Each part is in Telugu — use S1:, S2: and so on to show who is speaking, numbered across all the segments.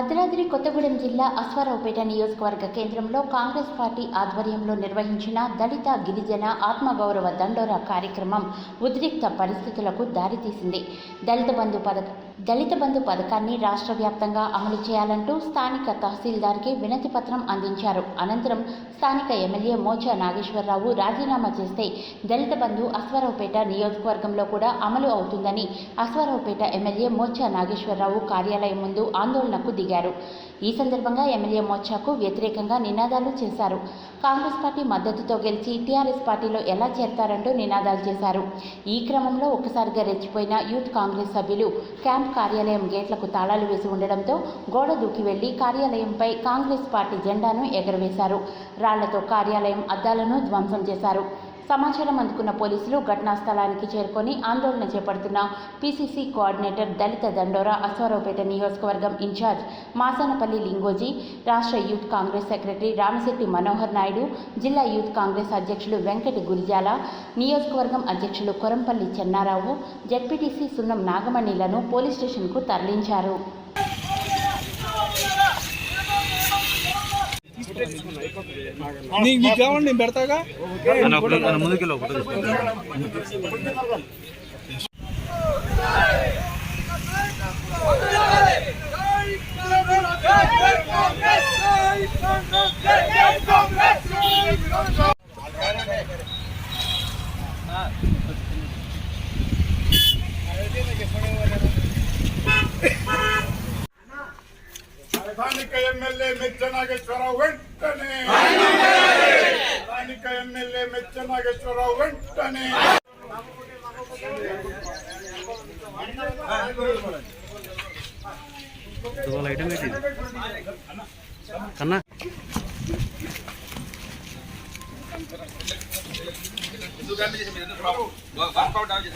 S1: భద్రాద్రి కొత్తగూడెం జిల్లా అశ్వారావుపేట నియోజకవర్గ కేంద్రంలో కాంగ్రెస్ పార్టీ ఆధ్వర్యంలో నిర్వహించిన దళిత గిరిజన ఆత్మగౌరవ దండోరా కార్యక్రమం ఉద్రిక్త పరిస్థితులకు దారితీసింది. దళిత బంధు పథకం దళిత బంధు పథకాన్ని రాష్ట్ర వ్యాప్తంగా అమలు చేయాలంటూ స్థానిక తహసీల్దార్కి వినతి పత్రం అందించారు. అనంతరం స్థానిక ఎమ్మెల్యే మోచా నాగేశ్వరరావు రాజీనామా చేస్తే దళిత బంధు అశ్వారావుపేట నియోజకవర్గంలో కూడా అమలు అవుతుందని అశ్వారావుపేట ఎమ్మెల్యే మోచా నాగేశ్వరరావు కార్యాలయం ముందు ఆందోళనకు దిగారు. ఈ సందర్భంగా ఎమ్మెల్యే మోచాకు వ్యతిరేకంగా నినాదాలు చేశారు. కాంగ్రెస్ పార్టీ మద్దతుతో గెలిచి టీఆర్ఎస్ పార్టీలో ఎలా చేరతారంటూ నినాదాలు చేశారు. ఈ క్రమంలో ఒక్కసారిగా రెచ్చిపోయిన యూత్ కాంగ్రెస్ సభ్యులు క్యాంప్ కార్యాలయం గేట్లకు తాళాలు వేసి ఉండడంతో గోడ దూకి వెళ్ళి కార్యాలయంపై కాంగ్రెస్ పార్టీ జెండాను ఎగరవేశారు. రాళ్ళతో కార్యాలయం అద్దాలను ధ్వంసం చేశారు. సమాచారం అందుకున్న పోలీసులు ఘటనా స్థలానికి చేరుకొని ఆందోళన చేపడుతున్న పీసీసీ కోఆర్డినేటర్ దళిత దండోరా అశ్వారావుపేట నియోజకవర్గం ఇన్ఛార్జ్ మాసానపల్లి లింగోజీ రాష్ట్ర youth Congress secretary Ramasetty Manohar Naidu జిల్లా యూత్ కాంగ్రెస్ అధ్యక్షులు వెంకటి గురిజాల నియోజకవర్గం అధ్యక్షులు కొరంపల్లి చెన్నారావు జడ్పీటీసీ సున్నం నాగమణిలను పోలీస్ స్టేషన్కు తరలించారు.
S2: నీకు నీకు కావండి నేను పెడతాగా?
S3: అన్న ఒకటి
S4: ఎమ్మెల్యే మెచ్చ నాగేశ్వరరావు వెంటనే. స్థానిక ఎమ్మెల్యే మెచ్చ నాగేశ్వరరావు వెంటనే.
S3: కన్నా.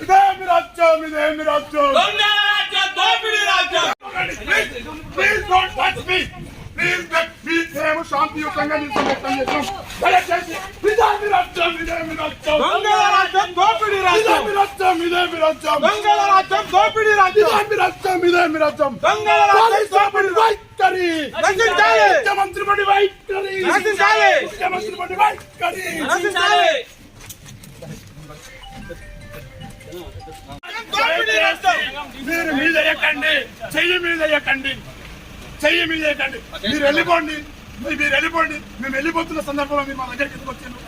S4: ఇదే మీ రాజ్యం ఇదే మీ రాజ్యం. Please don't touch me please please మేము శాంతియుతంగా నిల్చొని వ్యక్తం చేస్తాం దయచేసి ఇదే మీ రాజ్యం ఇదే మీ రాజ్యం
S2: రాజ్యం దోపిడీ
S4: రాజ్యం. ఇదే మీ రాజ్యం.
S2: దొంగల రాజ్యం దోపిడీ
S4: ఇదే మీ రాజ్యం ఇదే మీ రాజ్యం
S2: దొంగల రాజ్యం.
S4: వైఖరి! ముఖ్యమంత్రి వైఖరి! ముఖ్యమంత్రి వైఖరి. మీరు మీద ఎక్కండి. చెయ్యి మీద ఎక్కండి. చెయ్యి మీద ఎక్కండి. మీరు వెళ్ళిపోండి. మీరు వెళ్ళిపోండి. మేము వెళ్ళిపోతున్న సందర్భంలో మీరు మా దగ్గరికి ఎందుకు వచ్చారు?